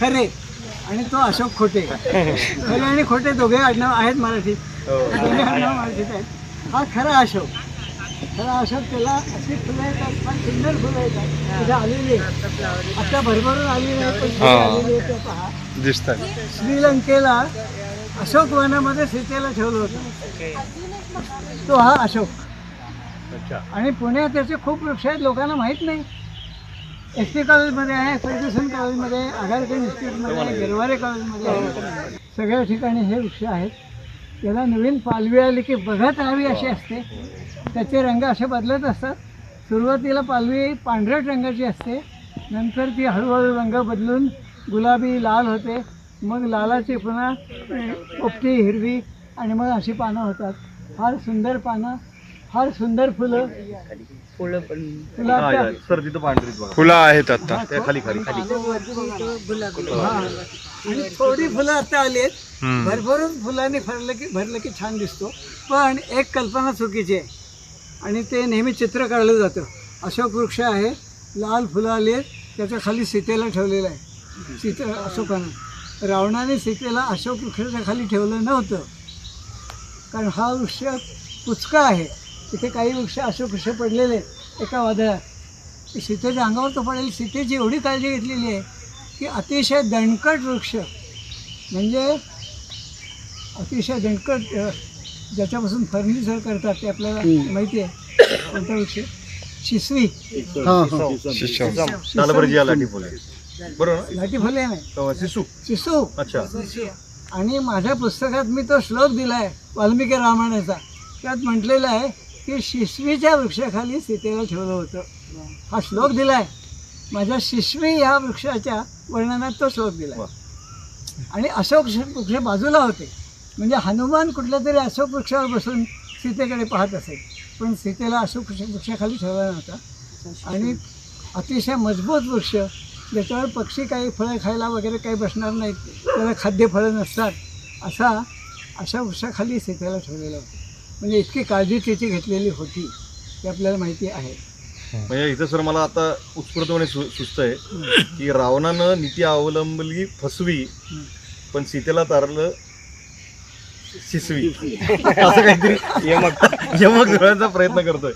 खरे. आणि तो अशोक खोटे. खरे आणि खोटे दोघे आडनाव आहेत मराठीत. दोन्ही आडनाव मराठीत आहेत. हा खरा अशोक. खरा अशोक त्याला अशी फुलं येतात फार सुंदर फुलं येतात. तिथे आलेली आहेत. आता भरभरून आलेली आहे पण हा. आलेली ते पहा. दिसतात. श्रीलंकेला अशोक वनामध्ये सीतेला ठेवलं होतं. तो हा अशोक. आणि पुण्यात त्याचे खूप वृक्ष आहेत लोकांना माहीत नाही. एस टी कॉलेजमध्ये आहे फर्ग्युसन कॉलेजमध्ये आघाडकर इन्स्टिट्यूटमध्ये आहे गिरवारे कॉलेजमध्ये आहे. सगळ्या ठिकाणी हे वृक्ष आहेत. त्याला नवीन पालवी आली की बघत राहावी अशी असते. त्याचे रंग असे बदलत असतात. सुरुवातीला पालवी पांढऱ्या रंगाची असते. नंतर ती हळूहळू रंग बदलून गुलाबी लाल होते. मग लालाची पुन्हा पोपटी हिरवी आणि मग अशी पानं होतात. फार सुंदर पानं फार सुंदर फुलं. फुलं पण. सर तिथं पांढरीत बघा. फुलं आहेत आता. त्या खाली खाली खाली. हा. आणि थोडी फुलं आता आली आहेत. भरभरून फुलांनी भरलं की भरलं की छान दिसतो. पण एक कल्पना चुकीची आहे. आणि ते नेहमी चित्र काढलं जातं. अशोक वृक्ष आहे लाल फुलं आली आहेत त्याच्याखाली सीतेला ठेवलेलं आहे. सीते अशोकानं. रावणाने सीतेला अशोक वृक्षाच्या खाली ठेवलं नव्हतं. कारण हा वृक्ष कुचका आहे. तिथे काही वृक्ष अशोक वृक्ष पडलेले आहेत. एका वादळात सीतेच्या अंगावर तो पडेल. सीतेची एवढी काळजी घेतलेली आहे की अतिशय दणकट वृक्ष. म्हणजे अतिशय दणकट ज्याच्यापासून फर्निचर करतात ते आपल्याला माहिती आहे. कोणता वृक्ष? शिसवी. लाठी फुले. बरोबर ना? लाठी फुले नाही. शिसू. अच्छा. आणि माझ्या पुस्तकात मी तो श्लोक दिला आहे वाल्मिकी रामायणाचा. त्यात म्हटलेलं आहे की शिशवीच्या वृक्षाखाली सीतेला ठेवलं होतं. हा श्लोक दिला आहे माझ्या शिशवी ह्या वृक्षाच्या वर्णनात तो श्लोक दिला वा. आणि अशोक वृक्ष बाजूला होते. म्हणजे हनुमान कुठल्या तरी अशोक वृक्षावर बसून सीतेकडे पाहत असेल. पण सीतेला अशोक वृक्ष वृक्षाखाली ठेवला नव्हता. आणि अतिशय मजबूत वृक्ष ज्याच्यावर पक्षी काही फळं खायला वगैरे काही बसणार नाहीत त्याला खाद्य फळं नसतात असा अशा वृक्षाखाली सीतेला ठेवलेला होता. म्हणजे इतकी काळजी तिची घेतलेली होती हे आपल्याला माहिती आहे. म्हणजे इथं सर मला आता उत्स्फूर्तपणे सु सुचत आहे की रावणानं नीती अवलंबली फसवी पण सीतेला तारलं शिसवी असं काहीतरी यमक यमक प्रयत्न करतोय.